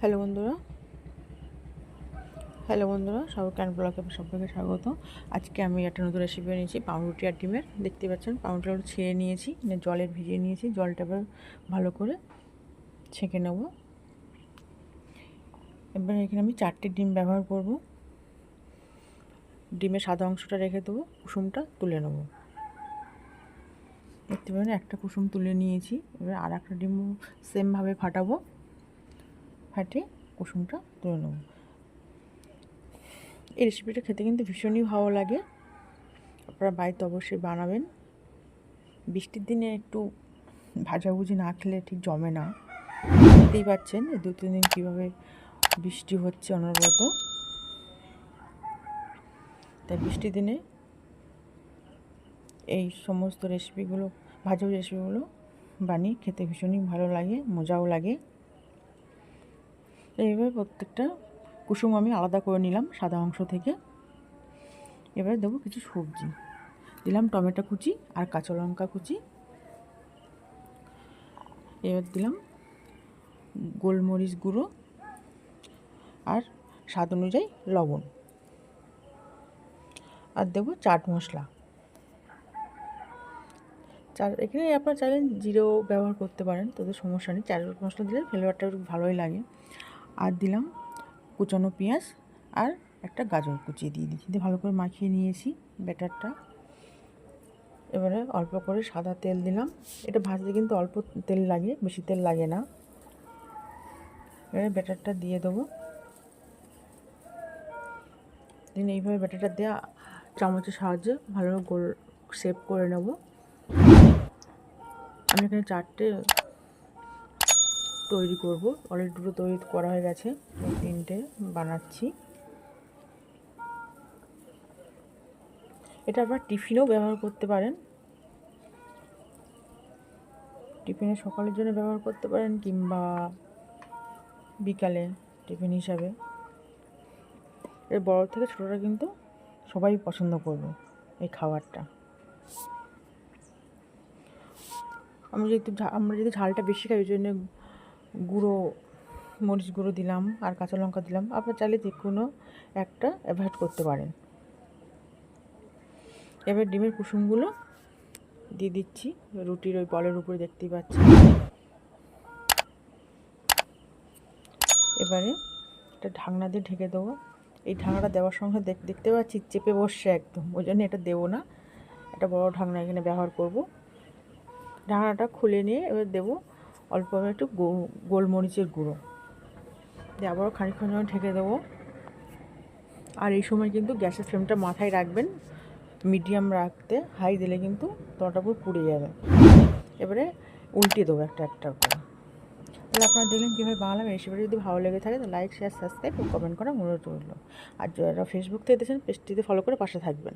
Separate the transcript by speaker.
Speaker 1: Hello বন্ধুরা। Hello বন্ধুরা সব ক্যান ব্লকে সবাইকে স্বাগত। আজকে আমি একটা নতুন রেসিপি নিয়েছি পাউরুটি আর ডিমের। দেখতে পাচ্ছেন, পাউরুটিটা ছেড়ে নিয়েছি মানে জলে ভিজিয়ে নিয়েছি। জলটা এবার ভালো করে ছেঁকে নেব। এবার এখানে আমি চারটে ডিম ব্যবহার করব। ডিমের সাদা অংশটা রেখে দেবো, কুসুমটা তুলে নেব। দেখতে পাবেন একটা কুসুম তুলে নিয়েছি। এবার আর একটা ডিম সেমভাবে ফাটাবো। ফাটিয়ে কুসুমটা তুলে নেব। এই রেসিপিটা খেতে কিন্তু ভীষণই ভালো লাগে। আপনারা বাড়িতে অবশ্যই বানাবেন। বৃষ্টির দিনে একটু ভাজাভুজি না খেলে ঠিক জমে না। দেখতেই পাচ্ছেন দু, তিন দিন কীভাবে বৃষ্টি হচ্ছে অনবরত। তাই বৃষ্টির দিনে এই সমস্ত রেসিপিগুলো, ভাজাভুজি রেসিপিগুলো বানিয়ে খেতে ভীষণই ভালো লাগে, মজাও লাগে। এইভাবে প্রত্যেকটা কুসুম আমি আলাদা করে নিলাম সাদা অংশ থেকে। এবারে দেবো কিছু সবজি। দিলাম টমেটো কুচি আর কাঁচা লঙ্কা কুচি। এবার দিলাম গোলমরিচ গুঁড়ো আর স্বাদ অনুযায়ী লবণ। আর দেবো চাট মশলা। চার এখানে আপনার চাইলেন জিরেও ব্যবহার করতে পারেন তাদের সমস্যা নেই। চাট মশলা দিলে ফ্লেভারটা ভালোই লাগে। আর দিলাম কুচানো পেঁয়াজ আর একটা গাজর কুচিয়ে দিয়ে দিচ্ছি দিয়ে ভালো করে মাখিয়ে নিয়েছি ব্যাটারটা। এবারে অল্প করে সাদা তেল দিলাম। এটা ভাজতে কিন্তু অল্প তেল লাগে, বেশি তেল লাগে না। এবারে ব্যাটারটা দিয়ে দেবো। দিন এইভাবে ব্যাটারটা দেওয়া চামচের সাহায্যে ভালো গোল সেভ করে নেব। আমি এখানে চারটে তৈরি করব। অলরেডি দুটো তৈরি করা হয়ে গেছে। তিনটে বানাচ্ছি। এটা আবার টিফিনেও ব্যবহার করতে পারেন। টিফিনে সকালের জন্য ব্যবহার করতে পারেন কিংবা বিকালে টিফিন হিসাবে। এর বড় থেকে ছোটোটা কিন্তু সবাই পছন্দ করবে এই খাবারটা। আমি যেহেতু আমরা যদি ঝালটা বেশি খাই, ওই জন্য গুঁড়ো, মরিচ গুঁড়ো দিলাম আর কাঁচা লঙ্কা দিলাম। আপনার চাইলে যে কোনো একটা অ্যাভয়েড করতে পারেন। এবার ডিমের কুসুমগুলো দিয়ে দিচ্ছি। রুটির ওই বলের উপরে দেখতেই পাচ্ছি এবারে একটা ঢাকনা দিয়ে ঢেকে দেবো। এই ঢাকনাটা দেওয়ার সঙ্গে দেখতে পাচ্ছি চেপে বসছে একদম। ওই জন্য এটা দেবো না। একটা বড় ঢাকনা এখানে ব্যবহার করব। ঢাকনাটা খুলে নিয়ে এবার দেবো অল্প একটু গোলমরিচের গুঁড়ো। দিয়ে আবারও খানিকক্ষণ যেন ঢেকে দেবো, আর এই সময় কিন্তু গ্যাসের ফ্লেমটা মাথায় রাখবেন, মিডিয়াম রাখতে, হাই দিলে কিন্তু তলাটা পুরো পুড়ে যাবে। এবারে উল্টে দেবো একটা একটা করে। তাহলে আপনারা দেখলেন কীভাবে বানালাম রেসিপিটা যদি ভালো লেগে থাকে তো লাইক, শেয়ার, সাবস্ক্রাইব কমেন্ট করা অনুরোধ রইল আর যারা ফেসবুক থেকে দেখেছেন, পেজটিতে ফলো করে পাশে থাকবেন।